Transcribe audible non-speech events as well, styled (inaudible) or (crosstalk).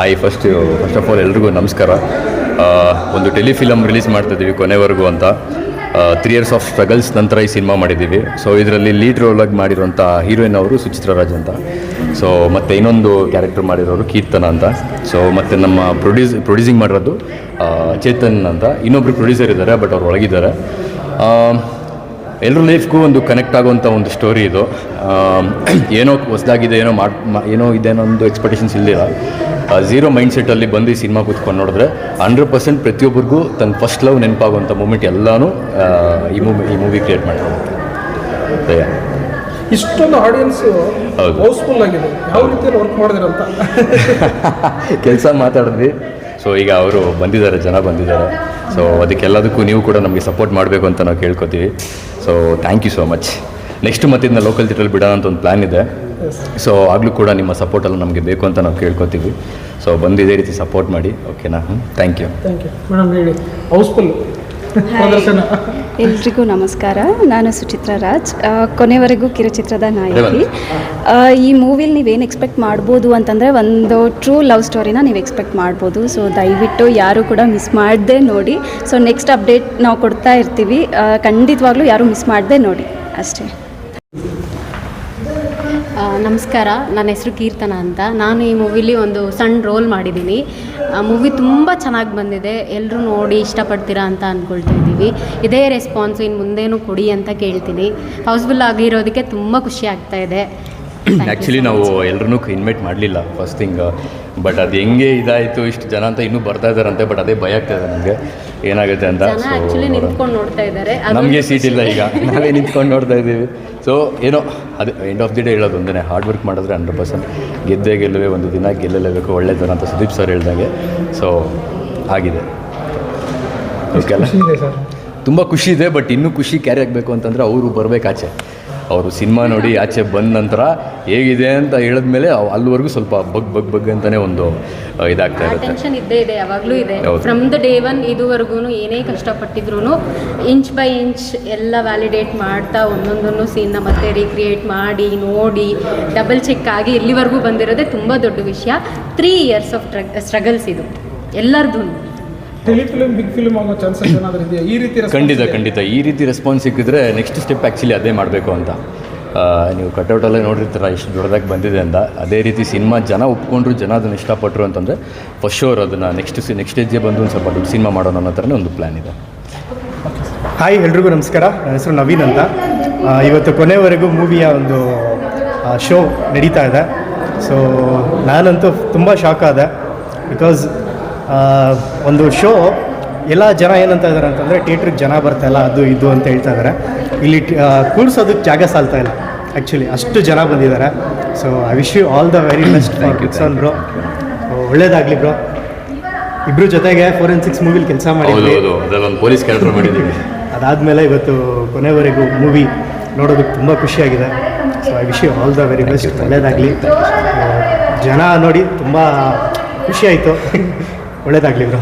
Hi first first of all ಎಲ್ರಿಗೂ ನಮಸ್ಕಾರ. ಒಂದು ಟೆಲಿಫಿಲಮ್ ರಿಲೀಸ್ ಮಾಡ್ತಿದ್ದೀವಿ ಕೊನೆವರೆಗೂ ಅಂತ. ತ್ರೀ ಇಯರ್ಸ್ ಆಫ್ ಸ್ಟ್ರಗಲ್ಸ್ ನಂತರ ಈ ಸಿನಿಮಾ ಮಾಡಿದ್ದೀವಿ. ಸೊ ಇದರಲ್ಲಿ ಲೀಡ್ ರೋಲಾಗಿ ಮಾಡಿರುವಂಥ ಹೀರೋಯಿನ್ ಅವರು ಸುಚಿತ್ರ ರಾಜ್ ಅಂತ. ಸೊ ಮತ್ತು ಇನ್ನೊಂದು ಕ್ಯಾರೆಕ್ಟರ್ ಮಾಡಿರೋರು ಕೀರ್ತನ ಅಂತ. ಸೊ ಮತ್ತು ನಮ್ಮ ಪ್ರೊಡ್ಯೂಸ್ ಪ್ರೊಡ್ಯೂಸಿಂಗ್ ಮಾಡಿರೋದು ಚೇತನ್ ಅಂತ. ಇನ್ನೊಬ್ರು ಪ್ರೊಡ್ಯೂಸರ್ ಇದ್ದಾರೆ ಬಟ್ ಅವ್ರು ಒಳಗಿದ್ದಾರೆ. ಎಲ್ಲರ ಲೈಫ್ಗೂ ಒಂದು ಕನೆಕ್ಟ್ ಆಗುವಂಥ ಒಂದು ಸ್ಟೋರಿ ಇದು. ಏನೋ ಹೊಸದಾಗಿದೆ ಏನೋ ಮಾಡ್ ಏನೋ ಇದೆ ಅನ್ನೋ ಒಂದು ಎಕ್ಸ್ಪೆಕ್ಟೇಷನ್ಸ್ ಇಲ್ಲಿಲ್ಲ ಝೀರೋ ಮೈಂಡ್ ಸೆಟ್ಟಲ್ಲಿ ಬಂದು ಈ ಸಿನಿಮಾ ಕೂತ್ಕೊಂಡು ನೋಡಿದ್ರೆ ಹಂಡ್ರೆಡ್ ಪರ್ಸೆಂಟ್ ಪ್ರತಿಯೊಬ್ಬರಿಗೂ ತನ್ನ ಫಸ್ಟ್ ಲವ್ ನೆನಪಾಗುವಂಥ ಮೂಮೆಂಟ್ ಎಲ್ಲನೂ ಈ ಮೂವಿ ಈ ಮೂವಿ ಕ್ರಿಯೇಟ್ ಮಾಡಿದೆ ಇಷ್ಟೊಂದು ಆಡಿಯನ್ಸು. ಹೌಸ್ಫುಲ್ ಆಗಿದೆ. ಯಾವ ರೀತಿಯಲ್ಲಿ ವರ್ಕ್ ಮಾಡಿದ್ರಂತ? (laughs) ಕೆಲಸ ಮಾತಾಡಿದ್ವಿ ಸೊ ಈಗ ಅವರು ಬಂದಿದ್ದಾರೆ, ಜನ ಬಂದಿದ್ದಾರೆ. ಸೊ ಅದಕ್ಕೆಲ್ಲದಕ್ಕೂ ನೀವು ಕೂಡ ನಮಗೆ ಸಪೋರ್ಟ್ ಮಾಡಬೇಕು ಅಂತ ನಾವು ಕೇಳ್ಕೊತೀವಿ. So thank you so much next ಮತ್ತೆ ಇದನ್ನ ಲೋಕಲ್ ಥಿಯೇಟ್ರಲ್ಲಿ ಬಿಡೋಣ ಅಂತ ಒಂದು ಪ್ಲ್ಯಾನ್ ಇದೆ. ಸೊ ಆಗಲೂ ಕೂಡ ನಿಮ್ಮ ಸಪೋರ್ಟೆಲ್ಲ ನಮಗೆ ಬೇಕು ಅಂತ ನಾವು ಕೇಳ್ಕೊತೀವಿ. ಸೊ ಬಂದು ಇದೇ ರೀತಿ ಸಪೋರ್ಟ್ ಮಾಡಿ ಓಕೆನಾ thank you thank you madam ಹೇಳಿ. ಹೌಸ್ಫುಲ್ ಎಲ್ರಿಗೂ ನಮಸ್ಕಾರ. ನಾನು ಸುಚಿತ್ರ ರಾಜ್. ಕೊನೆವರೆಗೂ ಕಿರುಚಿತ್ರದ ನಾಯಕಿ. ಈ ಮೂವಿಲಿ ನೀವೇನು ಎಕ್ಸ್ಪೆಕ್ಟ್ ಮಾಡ್ಬೋದು ಅಂತಂದರೆ ಒಂದು ಟ್ರೂ ಲವ್ ಸ್ಟೋರಿನ ನೀವು ಎಕ್ಸ್ಪೆಕ್ಟ್ ಮಾಡ್ಬೋದು. ಸೊ ದಯವಿಟ್ಟು ಯಾರು ಕೂಡ ಮಿಸ್ ಮಾಡದೆ ನೋಡಿ. ಸೊ ನೆಕ್ಸ್ಟ್ ಅಪ್ಡೇಟ್ ನಾವು ಕೊಡ್ತಾ ಇರ್ತೀವಿ. ಖಂಡಿತವಾಗ್ಲೂ ಯಾರೂ ಮಿಸ್ ಮಾಡದೆ ನೋಡಿ. ಅಷ್ಟೇ. ನಮಸ್ಕಾರ. ನನ್ನ ಹೆಸರು ಕೀರ್ತನ ಅಂತ. ನಾನು ಈ ಮೂವಿಲಿ ಒಂದು ಸಣ್ಣ ರೋಲ್ ಮಾಡಿದ್ದೀನಿ. ಆ ಮೂವಿ ತುಂಬ ಚೆನ್ನಾಗಿ ಬಂದಿದೆ. ಎಲ್ಲರೂ ನೋಡಿ ಇಷ್ಟಪಡ್ತೀರಾ ಅಂತ ಅಂದ್ಕೊಳ್ತಾ ಇದ್ದೀವಿ. ಇದೇ ರೆಸ್ಪಾನ್ಸ್ ಇನ್ನು ಮುಂದೇನು ಕೊಡಿ ಅಂತ ಕೇಳ್ತೀನಿ. ಹೌಸ್ಫುಲ್ ಆಗಿರೋದಕ್ಕೆ ತುಂಬ ಖುಷಿ ಆಗ್ತಾ ಇದೆ. ಆ್ಯಕ್ಚುಲಿ ನಾವು. ಎಲ್ಲರೂ ಇನ್ವೈಟ್ ಮಾಡಲಿಲ್ಲ. ಫಸ್ಟ್ ಥಿಂಗ್ ಬಟ್ ಅದು ಹೆಂಗೆ ಇದಾಯಿತು ಇಷ್ಟು ಜನ ಅಂತ ಇನ್ನೂ ಬರ್ತಾ ಇದ್ದಾರಂತೆ ಬಟ್ ಅದೇ ಭಯ ಆಗ್ತಾ ಇದೆ ನನಗೆ ಏನಾಗುತ್ತೆ ಅಂತ? ಸೊ ಆ್ಯಕ್ಚುಲಿ ನಿಂತ್ಕೊಂಡು ನೋಡ್ತಾ ಇದ್ದಾರೆ. ನಮಗೆ ಸೀಟ್ ಇಲ್ಲ ಈಗ. ನಾವೇ ನಿಂತ್ಕೊಂಡು ನೋಡ್ತಾ ಇದ್ದೀವಿ. ಸೊ ಏನೋ ಅದು ಎಂಡ್ ಆಫ್ ದಿ ಡೇ ಹೇಳೋದು ಒಂದೇ ಹಾರ್ಡ್ ವರ್ಕ್ ಮಾಡಿದ್ರೆ ಹಂಡ್ರೆಡ್ ಪರ್ಸೆಂಟ್ ಗೆದ್ದೇ ಗೆಲ್ಲುವೆ ಒಂದು ದಿನ ಗೆಲ್ಲಲೇಬೇಕು ಒಳ್ಳೆದನ ಅಂತ ಸುದೀಪ್ ಸರ್ ಹೇಳ್ದಂಗೆ. ಸೊ ಆಗಿದೆ. ಓಕೆ ತುಂಬ ಖುಷಿ ಇದೆ ಬಟ್ ಇನ್ನೂ ಖುಷಿ ಕ್ಯಾರಿ ಆಗಬೇಕು ಅಂತಂದರೆ ಅವರು ಬರಬೇಕಾಚೆ. ಆಚೆ ಅವರು ಸಿನಿಮಾ ನೋಡಿ ಆಚೆ ಬಂದ ನಂತರ ಹೇಗಿದೆ ಅಂತ ಹೇಳಿದ್ಮೇಲೆ ಮೇಲೆ ಅಲ್ಲಿವರೆಗೂ ಸ್ವಲ್ಪ ಬಗ್ ಬಗ್ ಬಗ್ ಅಂತಲೇ ಒಂದು ಇದಾಗ್ತಾ ಟೆನ್ಷನ್ ಇದ್ದೇ ಇದೆ ಯಾವಾಗಲೂ ಇದೆ. ಫ್ರಮ್ ದ ಡೇ ಒನ್ ಇದುವರೆಗೂ ಏನೇ ಕಷ್ಟಪಟ್ಟಿದ್ರು ಇಂಚ್ ಬೈ ಇಂಚ್ ಎಲ್ಲ ವ್ಯಾಲಿಡೇಟ್ ಮಾಡ್ತಾ ಒಂದೊಂದನ್ನು ಸೀನ್ನ ಮತ್ತೆ ರೀಕ್ರಿಯೇಟ್ ಮಾಡಿ ನೋಡಿ ಡಬಲ್ ಚೆಕ್ ಆಗಿ ಇಲ್ಲಿವರೆಗೂ ಬಂದಿರೋದೇ ತುಂಬ ದೊಡ್ಡ ವಿಷಯ. ತ್ರೀ ಇಯರ್ಸ್ ಆಫ್ ಸ್ಟ್ರಗಲ್ಸ್ ಇದು. ಬಿಗ್ ಫಿಲ್ಮ್ ಆಗೋ ಚಾನ್ಸಸ್ ಏನಾದರೂ ಇದೆಯಾ? ಈ ರೀತಿ ಖಂಡಿತ ಖಂಡಿತ. ಈ ರೀತಿ ರೆಸ್ಪಾನ್ಸ್ ಸಿಕ್ಕಿದ್ರೆ ನೆಕ್ಸ್ಟ್ ಸ್ಟೆಪ್ ಆ್ಯಕ್ಚುಲಿ ಅದೇ ಮಾಡಬೇಕು ಅಂತ. ನೀವು ಕಟೌಟಲ್ಲೇ ನೋಡಿರ್ತೀರ ಇಷ್ಟು ದೊಡ್ಡದಾಗಿ ಬಂದಿದೆ ಅಂತ. ಅದೇ ರೀತಿ ಸಿನಿಮಾ ಜನ ಒಪ್ಕೊಂಡ್ರು ಜನ ಅದನ್ನು ಇಷ್ಟಪಟ್ಟರು ಅಂತಂದರೆ ಫಸ್ಟ್ ಶೋರ್ ಅದನ್ನು ನೆಕ್ಸ್ಟ್ ಸಿ ನೆಕ್ಸ್ಟ್ ಸ್ಟೇಜ್ಗೆ ಬಂದು ಒಂದು ಸ್ವಲ್ಪ ದೊಡ್ಡ ಸಿನಿಮಾ ಮಾಡೋಣ ಅನ್ನೋ ಥರನೇ ಒಂದು ಪ್ಲ್ಯಾನ್ ಇದೆ. ಹಾಯ್ ಎಲ್ರಿಗೂ ನಮಸ್ಕಾರ. ನನ್ನ ಹೆಸರು ನವೀನ್ ಅಂತ. ಇವತ್ತು ಕೊನೆವರೆಗೂ ಮೂವಿಯ ಒಂದು ಶೋ ನಡೀತಾ ಇದೆ. ಸೊ ನಾನಂತೂ ತುಂಬ ಶಾಕ್ ಆದೆ. ಬಿಕಾಸ್ ಒಂದು ಶೋ ಎಲ್ಲ ಜನ ಏನಂತ ಇದ್ದಾರೆ ಅಂತಂದರೆ ಥಿಯೇಟ್ರಿಗೆ ಜನ ಬರ್ತಾ ಇಲ್ಲ ಅದು ಇದು ಅಂತ ಹೇಳ್ತಾ ಇದ್ದಾರೆ ಇಲ್ಲಿ ಕೂರ್ಸೋದಕ್ಕೆ ಜಾಗ ಸಾಲ್ತಾ ಇಲ್ಲ ಆ್ಯಕ್ಚುಲಿ ಅಷ್ಟು ಜನ ಬಂದಿದ್ದಾರೆ. So I wish you all the very best for ಕಿಟ್ಸನ್ thank bro ಒಳ್ಳೇದಾಗಲಿ ಬ್ರೋ ಇಬ್ಬರು ಜೊತೆಗೆ ಫೋರೆನ್ಸಿಕ್ಸ್ ಮೂವಿಲಿ ಕೆಲಸ ಮಾಡಿದ್ವಿ. ಪೊಲೀಸ್ ಕ್ಯಾರೆಕ್ಟರ್ ಮಾಡಿದ್ದೀವಿ. (laughs) ಅದಾದಮೇಲೆ ಇವತ್ತು ಕೊನೆವರೆಗೂ ಮೂವಿ ನೋಡೋದಕ್ಕೆ ತುಂಬ ಖುಷಿಯಾಗಿದೆ. So I wish you all the very best ಒಳ್ಳೆಯದಾಗಲಿ ಜನ ನೋಡಿ ತುಂಬ ಖುಷಿಯಾಯಿತು. (laughs) ಒಳ್ಳೆಯದಾಗಲಿ ಬ್ರೋ